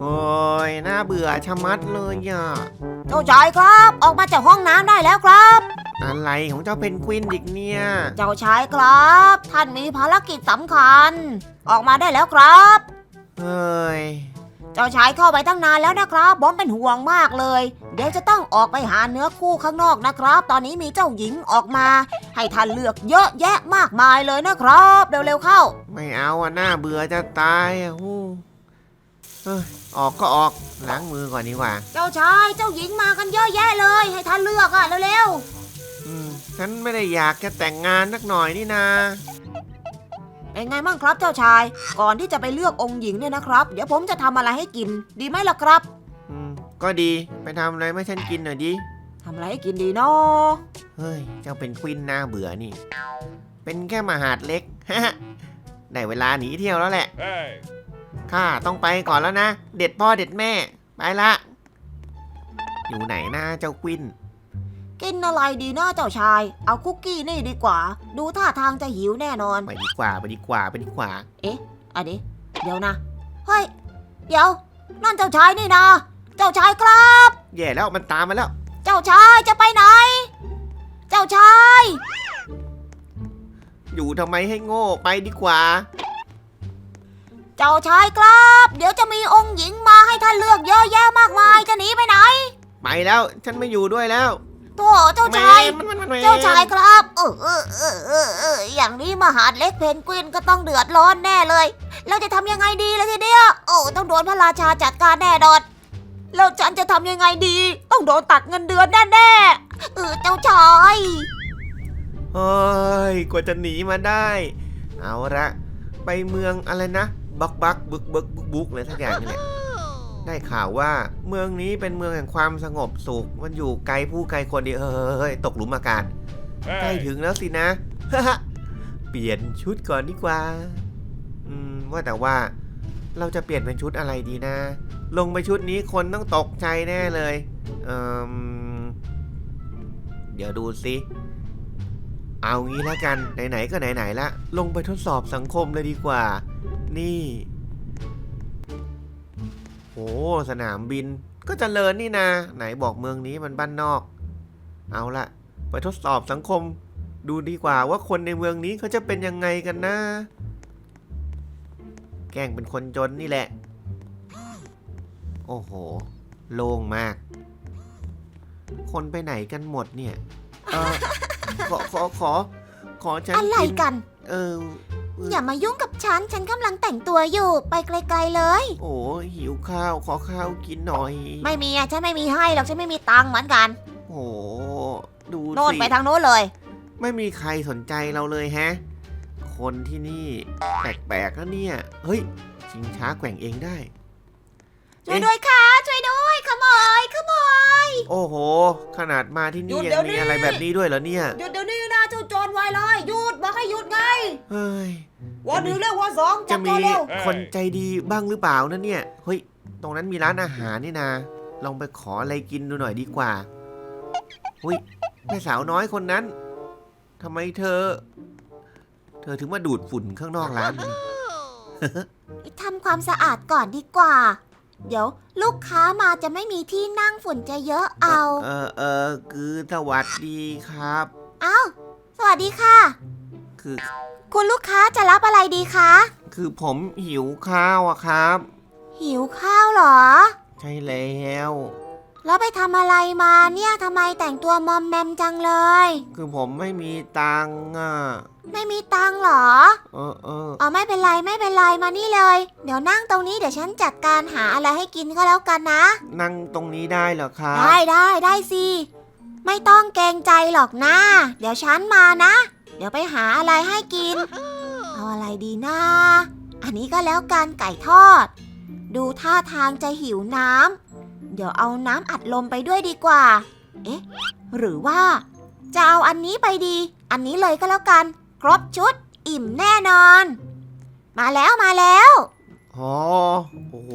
โอ้ยน่าเบื่อชะมัดเลยอะ เจ้าชายครับ ออกมาจากห้องน้ำได้แล้วครับ อะไรของเจ้าเพนกวินอีกเนี่ย เจ้าชายครับ ท่านมีภารกิจสำคัญ ออกมาได้แล้วครับ เฮ้ย เจ้าชายเข้าไปตั้งนานแล้วนะครับบอมเป็นห่วงมากเลย เดี๋ยวจะต้องออกไปหาเนื้อคู่ข้างนอกนะครับ ตอนนี้มีเจ้าหญิงออกมา ให้ท่านเลือกเยอะแยะมากมายเลยนะครับ เร็วๆเข้า ไม่เอาอะน่าเบื่อจะตายอะฮู้เอ้ยออกก็ออกล้างมือก่อนดีกว่า เจ้าชายเจ้าหญิงมากันเยอะแยะเลย ให้ท่านเลือกอะเร็วอืมฉันไม่ได้อยากจะแต่งงานนักหน่อยนี่นา ๆเป็นไงบ้างครับเจ้าชาย ก่อนที่จะไปเลือกองค์หญิงเนี่ยนะครับ เดี๋ยวผมจะทำอะไรให้กิน ดีไหมล่ะครับอืมก็ดีไปทำอะไรไม่ฉันกินหน่อยดิ ทำอะไรให้กินดีเนาะเฮ้ย เจ้าเป็นควินน่าเบื่อนี่ เป็นแค่มหาดเล็กได้เวลาหนีเที่ยวแล้วแหละ Hey! ข้าต้องไปก่อนแล้วนะ เด็ดพ่อเด็ดแม่ ไปละ อยู่ไหนนะเจ้าควิน กินอะไรดีเนาะเจ้าชาย เอาคุกกี้นี่ดีกว่า ดูท่าทางจะหิวแน่นอน ไปดีกว่าไปดีกว่าไปดีกว่าอันนี้เดี๋ยวนะ เฮ้ย เดี๋ยว นั่นเจ้าชายนี่นะ เจ้าชายครับ แย่แล้วมันตามมาแล้ว เจ้าชายจะไปไหน เจ้าชาย อยู่ทำไมให้โง่ไปดีกว่า เจ้าชายครับ เดี๋ยวจะมีองค์หญิงมาให้ท่านเลือกเยอะแยะมากมายจะหนีไปไหนไปแล้ว ฉันไม่อยู่ด้วยแล้วโธ่เจ้าชายแม่มันมันมันเจ้าชายครับ เออเออเออเออเอออย่างนี้มหาดเล็กเพนกวินก็ต้องเดือดร้อนแน่เลย เราจะทำยังไงดีล่ะทีเดียวโอ้ต้องโดนพระราชาจัดการแน่นอนแล้วฉันจะทำยังไงดี ต้องโดนตัดเงินเดือนแน่ๆเออเจ้าชายเฮ้ยกว่าจะหนีมาได้ เอาละไปเมืองอะไรนะ บักบักบึกบึกบุกบุกเลยทักอย่างนี่แหละได้ข่าวว่าเมืองนี้เป็นเมืองแห่งความสงบสุข มันอยู่ไกลผู้ไกลคนเดียวเฮ้ยตกหลุมอากาศใกล้ Hey! ถึงแล้วสินะเปลี่ยนชุดก่อนดีกว่า อืมว่าแต่ว่า เราจะเปลี่ยนเป็นชุดอะไรดีนะ ลงไปชุดนี้คนต้องตกใจแน่เลยเอมเดี๋ยวดูสิเอางี้แล้วกันไหนๆก็ไหนๆละ ลงไปทดสอบสังคมเลยดีกว่า นี่โอ้สนามบินก็เจริญนี่นา ไหนบอกเมืองนี้มันบ้านนอก เอาละไปทดสอบสังคมดูดีกว่าว่าคนในเมืองนี้เขาจะเป็นยังไงกันนะ แกล้งเป็นคนจนนี่แหละ โอ้โห โล่งมาก คนไปไหนกันหมดเนี่ย เออขอขอขอขอฉันอะไรกินกัน เออ อย่ามายุ่งกับฉัน ฉันกำลังแต่งตัวอยู่ ไปไกลๆเลย โอ้หิวข้าวขอข้าวกินหน่อย ไม่มีอะฉันไม่มีให้หรอก ฉันไม่มีตังค์เหมือนกัน โอ้ดูโน่นสิ ไปทางโน้นเลย ไม่มีใครสนใจเราเลยแฮะ คนที่นี่แปลกๆนะเนี่ย เฮ้ยชิงช้าแกว่งเองได้ ช่วยด้วยค่ะ ช่วยด้วยขโมยขโมย โอ้โห ขนาดมาที่นี่หยุดเดี๋ยัยวงมีนี้ อะไรแบบนี้ด้วยเหรอเนี่ยหยุดเดี๋ยวนี้นะเจ้าโจรไวเลยหยุดบอกให้หยุดไงเฮ้ย วันหนึ่งเร็ววันสองจัจะบมีตัวเร็วคนใจดีบ้างหรือเปล่านะเนี่ยเฮ้ยตรงนั้นมีร้านอาหารนี่นะลองไปขออะไรกินดูหน่อยดีกว่าเฮ้ยแม่สาวน้อยคนนั้นทำไมเธอ เธอถึงมาดูดฝุ่นข้างนอกร้านนี่ทำความสะอาดก่อนดีกว่า เดี๋ยว ลูกค้ามาจะไม่มีที่นั่งฝุ่นจะเยอะเอา เออเออคือสวัสดีครับ เอ้า สวัสดีค่ะ คือ คุณลูกค้าจะรับอะไรดีคะ คือผมหิวข้าวอะครับ หิวข้าวเหรอ ใช่แล้ว แล้วไปทำอะไรมาเนี่ยทำไมแต่งตัวมอมแมมจังเลย คือผมไม่มีตังค์อะ ไม่มีตังค์เหรอ เออเอออ๋อไม่เป็นไรไม่เป็นไรมานี่เลย เดี๋ยวนั่งตรงนี้เดี๋ยวฉันจัดการหาอะไรให้กินก็แล้วกันนะ นั่งตรงนี้ได้เหรอครับได้ได้ได้สิ ไม่ต้องเกรงใจหรอกนะ เดี๋ยวฉันมานะ เดี๋ยวไปหาอะไรให้กิน เอาอะไรดีนะ อันนี้ก็แล้วกันไก่ทอด ดูท่าทางจะหิวน้ำ เดี๋ยวเอาน้ำอัดลมไปด้วยดีกว่า เอ๊ะ หรือว่า จะเอาอันนี้ไปดี อันนี้เลยก็แล้วกัน ครบชุด อิ่มแน่นอน มาแล้วมาแล้ว อ๋อ โอ้โห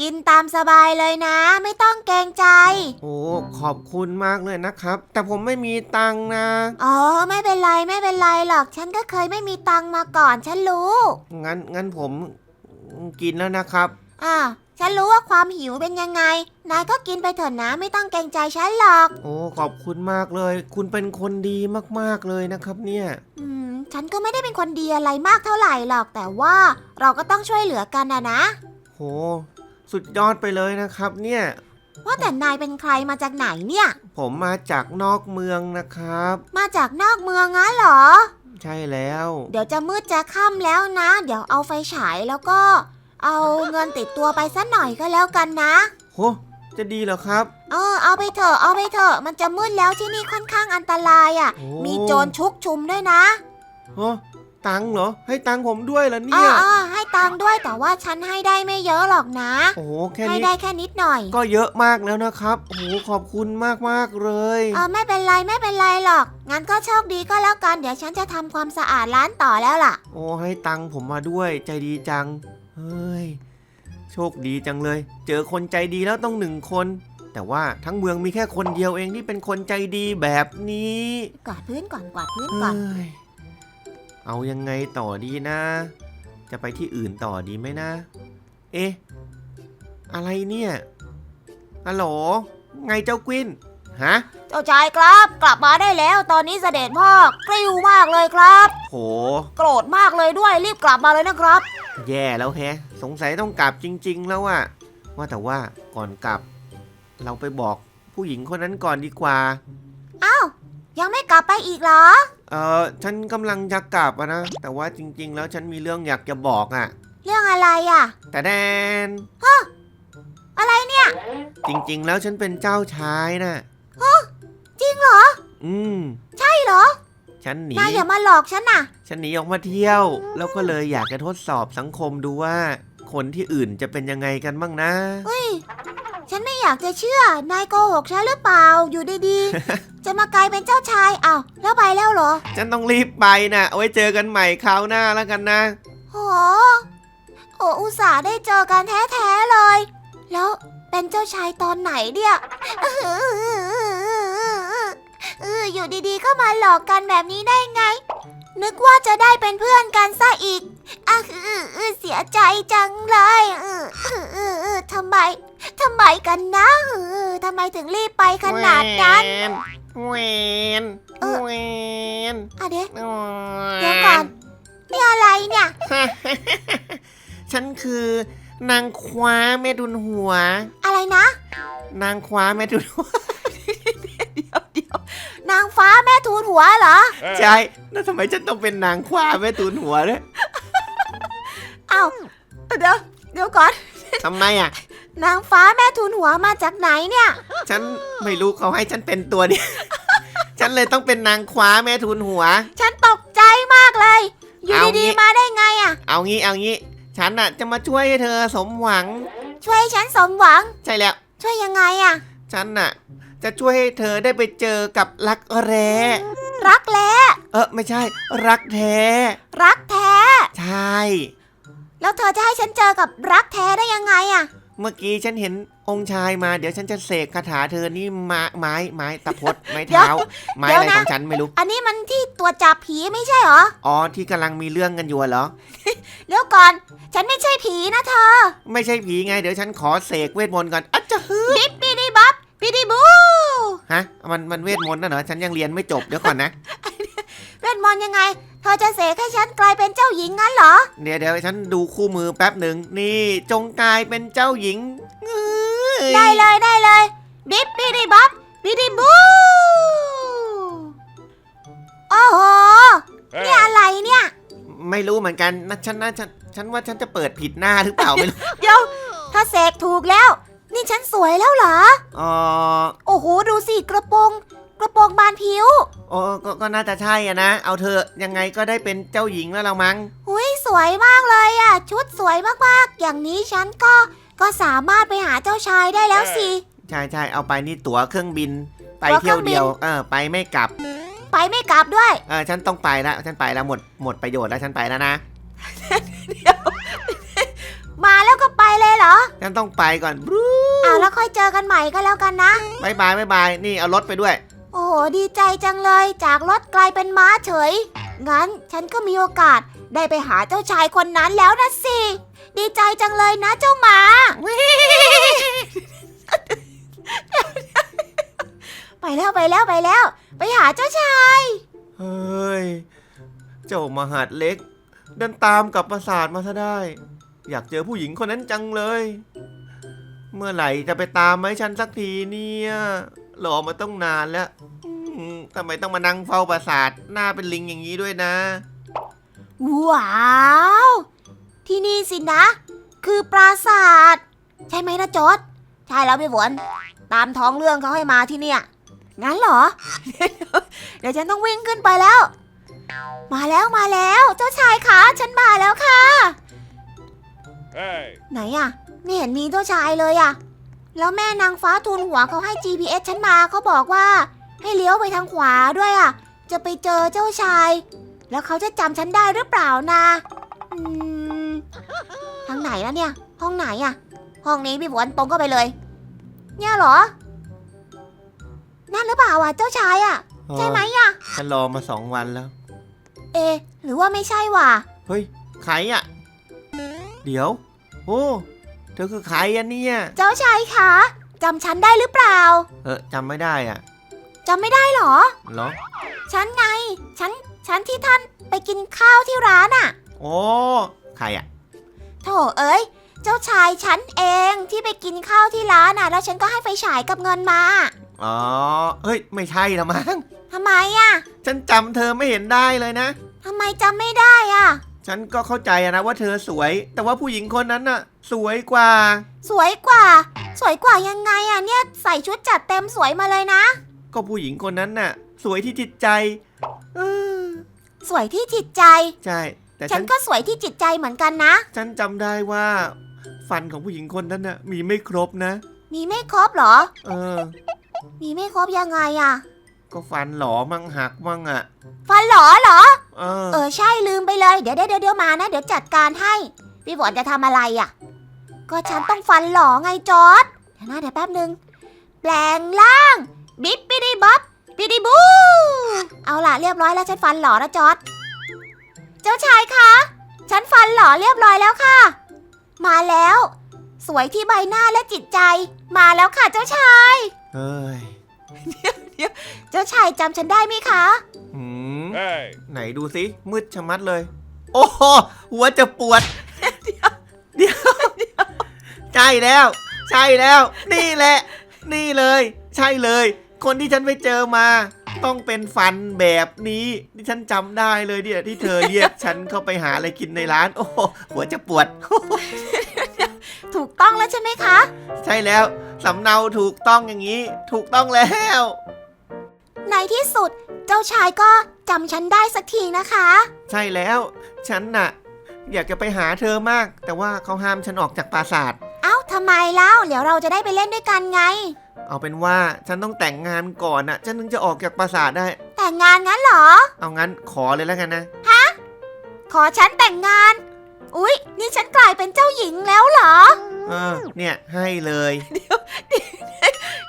กินตามสบายเลยนะ ไม่ต้องเกรงใจ โอ้ขอบคุณมากเลยนะครับ แต่ผมไม่มีตังค์นะ อ๋อ ไม่เป็นไรไม่เป็นไรหรอก ฉันก็เคยไม่มีตังค์มาก่อนฉันรู้ งั้นงั้นผมกินแล้วนะครับ อ่า ฉันรู้ว่าความหิวเป็นยังไง นายก็กินไปเถอะนะไม่ต้องเกรงใจฉันหรอก โอ้ขอบคุณมากเลย คุณเป็นคนดีมากๆเลยนะครับเนี่ย อืม ฉันก็ไม่ได้เป็นคนดีอะไรมากเท่าไหร่หรอก แต่ว่าเราก็ต้องช่วยเหลือกันนะนะ โห สุดยอดไปเลยนะครับเนี่ย ว่าแต่นายเป็นใครมาจากไหนเนี่ย ผมมาจากนอกเมืองนะครับ มาจากนอกเมืองงั้นเหรอ ใช่แล้ว เดี๋ยวจะมืดจะค่ำแล้วนะ เดี๋ยวเอาไฟฉายแล้วก็ เอาเงินติดตัวไปสักหน่อยก็แล้วกันนะ โห จะดีเหรอครับ เออเอาไปเถอะเอาไปเถอะมันจะมืดแล้วที่นี่ค่อนข้างอันตรายอะ่ะ โอ้ มีโจรชุกชุมด้วยนะฮะตังค์เหรอ ให้ตังค์ผมด้วยเหรอเอเนี่ย อเออให้ตังค์ด้วยแต่ว่าฉันให้ได้ไม่เยอะหรอกนะ โอ้โห แค่ให้นี้ได้แค่นิดหน่อยก็เยอะมากแล้วนะครับ โอ้โห ขอบคุณมากๆเลย เออไม่เป็นไรไม่เป็นไรหรอก งั้นก็โชคดีก็แล้วกันเดี๋ยวฉันจะทำความสะอาดร้านต่อแล้วล่ะ โอ้ให้ตังค์ผมมาด้วย ใจดีจัง เฮ้ย โชคดีจังเลย เจอคนใจดีแล้วต้องหนึ่งคน แต่ว่าทั้งเมืองมีแค่คนเดียวเองที่เป็นคนใจดีแบบนี้กวาดพื้นก่อนกวาดพื้นเฮ้ก่อนยเอายังไงต่อดีนะ จะไปที่อื่นต่อดีไหมนะ เอ๊ะ อะไรเนี่ยฮัลโหลไงเจ้ากวินฮะ เจ้าชายครับ กลับมาได้แล้วตอนนี้เสด็จพ่อกริ้วมากเลยครับ โห โกรธมากเลยด้วยรีบกลับมาเลยนะครับ แย่แล้วแฮะ สงสัยต้องกลับจริง ๆ แล้วอะว่าแต่ว่าก่อนกลับ เราไปบอกผู้หญิงคนนั้นก่อนดีกว่า อ้าว ยังไม่กลับไปอีกเหรอ เออฉันกำลังจะกลับอะนะ แต่ว่าจริง ๆ แล้วฉันมีเรื่องอยากจะบอกอะเรื่องอะไรอะ แต่แดน อะไรเนี่ย จริง ๆ แล้วฉันเป็นเจ้าชายนะจริง เหรอ อืม ใช่เหรอ ฉันหนี นายอย่ามาหลอกฉันน่ะฉันหนีออกมาเที่ยว แล้วก็เลยอยากจะทดสอบสังคมดูว่า คนที่อื่นจะเป็นยังไงกันบ้างนะ เฮ้ย ฉันไม่อยากจะเชื่อ นายโกหกฉันหรือเปล่า อยู่ดีๆ จะมากลายเป็นเจ้าชายอ้าวแล้วไปแล้วเหรอฉันต้องรีบไปนะเอาไว้เจอกันใหม่คราวหน้าแล้วกันนะ โหโอ้อุตส่าห์ได้เจอกันแท้ๆเลย แล้วเป็นเจ้าชายตอนไหนเนี่ย เอออยู่ดีๆก็มาหลอกกันแบบนี้ได้ไง นึกว่าจะได้เป็นเพื่อนกันซะอีกอะเสียใจจังเลยเออเออทำไมทำไมกันนะเออทำไมถึงรีบไปขนาดนั้น เวนเออ เวนอะเดี๋ยวเดี๋ยวก่อนนี่อะไรเนี่ย ฉันคือนางคว้าแม่ดุนหัว อะไรนะ นางคว้าแม่ดุนหัว นางฟ้าแม่ทูลหัวเหรอ ใช่แล้วทำไมฉันต้องเป็นนางคว้าแม่ดุนหัวด้วยเอ้าเดี๋ยวเดี๋ยวก่อน ทำไมอะ นางฟ้าแม่ทูลหัวมาจากไหนเนี่ย ฉันไม่รู้เขาให้ฉันเป็นตัวเนี้ฉันเลยต้องเป็นนางคว้าแม่ทุนหัว ฉันตกใจมากเลย อยู่เอางี้ดีๆมาได้ไงอะเอางี้เอางี้ ฉันน่ะจะมาช่วยให้เธอสมหวัง ช่วยให้ฉันสมหวัง ใช่แล้ว ช่วยยังไงอะฉันน่ะ จะช่วยให้เธอได้ไปเจอกับรักแร้ รักแล้เออไม่ใช่ รักแท้ รักแท้ ใช่ แล้วเธอจะให้ฉันเจอกับรักแท้ได้ยังไงอะเมื่อกี้ฉันเห็นองค์ชายมาเดี๋ยวฉันจะเสกคาถาเธอนี่ไม้ไม้ไม้ตะพดไม้เท้า ไม้อะไรของฉันไม่รู้ อันนี้มันที่ตัวจับผีไม่ใช่เหรอ อ๋อที่กำลังมีเรื่องกันอยู่เหรอเดี๋ยวก่อน ฉันไม่ใช่ผีนะเธอ ไม่ใช่ผีไง เดี๋ยวฉันขอเสกเวทมนต์ก่อนอะจะฮึบิ๊บบีดีบับบีดีบู ฮะ มันมันเวทมนต์นะเหรอ ฉันยังเรียนไม่จบเดี๋ยวก่อนนะ เวทมนต์ยังไง เธอจะเสกให้ฉันกลายเป็นเจ้าหญิงงั้นเหรอ เดี๋ยวเดี๋ยวฉันดูคู่มือแป๊บหนึ่งนี่จงกลายเป็นเจ้าหญิงเอ้ยได้เลยได้เลยบิ๊บบีดีบับบีดีบูโอ้โหนี่อะไรเนี่ย ไม่รู้เหมือนกันนะฉันนะฉันฉันว่าฉันจะเปิดผิดหน้าหรือเปล่าไม่รู้เดี๋ยวถ้าเสกถูกแล้ว นี่ฉันสวยแล้วเหรออ๋อโอ้โห ดูสิกระโปรง กระโปรงบานผิวโอ้ก็ก็น่าจะใช่อะนะ เอาเธอะยังไงก็ได้เป็นเจ้าหญิงแล้วเรามั้ง หุยสวยมากเลยอะ ชุดสวยมากๆ อย่างนี้ฉันก็ก็สามารถไปหาเจ้าชายได้แล้วสิ ใช่ใช่เอาไปนี่ตั๋วเครื่องบิน ไปตั๋วเครื่เที่ยอวงบิน เดียว เออ ไปไม่กลับ ไปไม่กลับด้วย เออ ฉันต้องไปแล้วฉันไปแล้วหมด หมดประโยชน์แล้วฉันไปแล้วนะมาแล้วก็ไป เลยเหรอฉันต้องไปก่อนบรูอ้าวแล้วค่อยเจอกันใหม่ก็แล้วกันนะบายบายบายบายนี่เอารถไปด้วย โอ้โหดีใจจังเลยจากรถกลายเป็นม้าเฉย งั้นฉันก็มีโอกาสได้ไปหาเจ้าชายคนนั้นแล้วนะสิ ดีใจจังเลยนะเจ้าหมาไปแล้วไปแล้วไปแล้ว ไปหาเจ้าชาย เฮ้ย เจ้ามหาดเล็กเดินตามกลับปราสาทมาซะได้ อยากเจอผู้หญิงคนนั้นจังเลย เมื่อไหร่จะไปตามไหมฉันสักทีเนี่ยรอมาต้องนานแล้วทำไมต้องมานั่งเฝ้าปราสาทหน้าเป็นลิงอย่างนี้ด้วยนะ ว้าว ที่นี่สินะ คือปราสาท ใช่ไหมนะจอดใช่แล้วพี่ฝนตามท้องเรื่องเขาให้มาที่เนี่ย งั้นเหรอ เดี๋ยวฉันต้องวิ่งขึ้นไปแล้ว มาแล้วมาแล้ว เจ้าชายคะฉันมาแล้วค่ะ ไหนอะไม่เห็นมีเจ้าชายเลยอะแล้วแม่นางฟ้าทูลหัวเขาให้ GPS ฉันมาเขาบอกว่า ให้เลี้ยวไปทางขวาด้วยอะจะไปเจอเจ้าชาย แล้วเขาจะจำฉันได้หรือเปล่านะอืมทางไหนแล้วเนี่ย ห้องไหนอะห้องนี้พี่ฝนตรงก็ไปเลย เนี่ยเหรอ นั่นหรือเปล่าอะเจ้าชายอะใช่ไหมอะฉันรอมาสองวันแล้ว เอะหรือว่าไม่ใช่วะเฮ้ยใครอะเดี๋ยว โอ้เธอคือใครอะเนี่ยเจ้าชายคะจำฉันได้หรือเปล่าเออจำไม่ได้อะจำไม่ได้เหรอ เหรอฉันไง ฉัน ฉันที่ท่านไปกินข้าวที่ร้านอะ่ะโอ้ใครอะโถเอ้ย เจ้าชายฉันเองที่ไปกินข้าวที่ร้านน่ะ แล้วฉันก็ให้ไฟฉายกับเงินมา อ๋อเฮ้ยไม่ใช่ละมั้งทำไมอะฉันจำเธอไม่เห็นได้เลยนะทำไมจำไม่ได้อะ ฉันก็เข้าใจอะนะว่าเธอสวย แต่ว่าผู้หญิงคนนั้นน่ะ สวยกว่า สวยกว่า สวยกว่ายังไงอะเนี่ยใส่ชุดจัดเต็มสวยมาเลยนะ ก็ผู้หญิงคนนั้นน่ะ สวยที่จิตใจเออสวยที่จิตใจ ใช่ แต่ฉัฉันนก็สวยที่จิตใจเหมือนกันนะ ฉันจำได้ว่า ฟันของผู้หญิงคนนั้นน่ะ มีไม่ครบนะ มีไม่ครบเหรอ เออ มีไม่ครบยังไงอะ ก็ฟันหลอมั่งหักมั่งอะ ฟันหลอเหรอ เออ เออใช่ลืมไปเลย เดี๋ยวเดี๋ยวเดี๋ยวมานะ เดี๋ยวจัดการให้ พี่ฝนจะทำอะไรอะ ก็ฉันต้องฟันหล่อไงจอร์ดเดี๋ยวนะเดี๋ยวแป๊บหนึ่งแปลงร่าง บิ๊บบิดีบ๊อบบิดีบู เอาล่ะเรียบร้อยแล้วฉันฟันหล่อนะจอร์ดเจ้าชายคะฉันฟันหล่อเรียบร้อยแล้วค่ะ มาแล้ว สวยที่ใบหน้าและจิตใจ มาแล้วค่ะเจ้าชายเฮ้ย เจ้าชายจำฉันได้ไหมคะ หืม Hey! ไหนดูสิมืดชะมัดเลย โอ้โหหัวจะปวดเดี๋ยวเดี๋ยวใช่แล้ว ใช่แล้ว นี่แหละ นี่เลย ใช่เลย คนที่ฉันไปเจอมา ต้องเป็นฟันแบบนี้ที่ฉันจำได้เลยเนี่ยที่เธอเรียกฉันเข้าไปหาอะไรกินในร้าน โอ้โหหัวจะปวด ถูกต้องแล้วใช่ไหมคะ ใช่แล้วสำเนาถูกต้องอย่างนี้ ถูกต้องแล้ว ในที่สุดเจ้าชายก็จำฉันได้สักทีนะคะ ใช่แล้ว ฉันน่ะ อยากจะไปหาเธอมาก แต่ว่าเขาห้ามฉันออกจากปราสาท เอ้าทำไมเล่าเดี๋ยวเราจะได้ไปเล่นด้วยกันไง เอาเป็นว่าฉันต้องแต่งงานก่อนน่ะ ฉันถึงจะออกจากปราสาทได้ แต่งงานงั้นเหรอ เอางั้นขอเลยแล้วกันนะ ขอฉันแต่งงาน อุ๊ย นี่ฉันกลายเป็นเจ้าหญิงแล้วเหรอ เออ เนี่ยให้เลย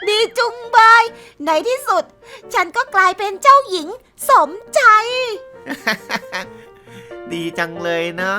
ดีจุงเบย ในที่สุด ฉันก็กลายเป็นเจ้าหญิงสมใจ ดีจังเลยเนาะ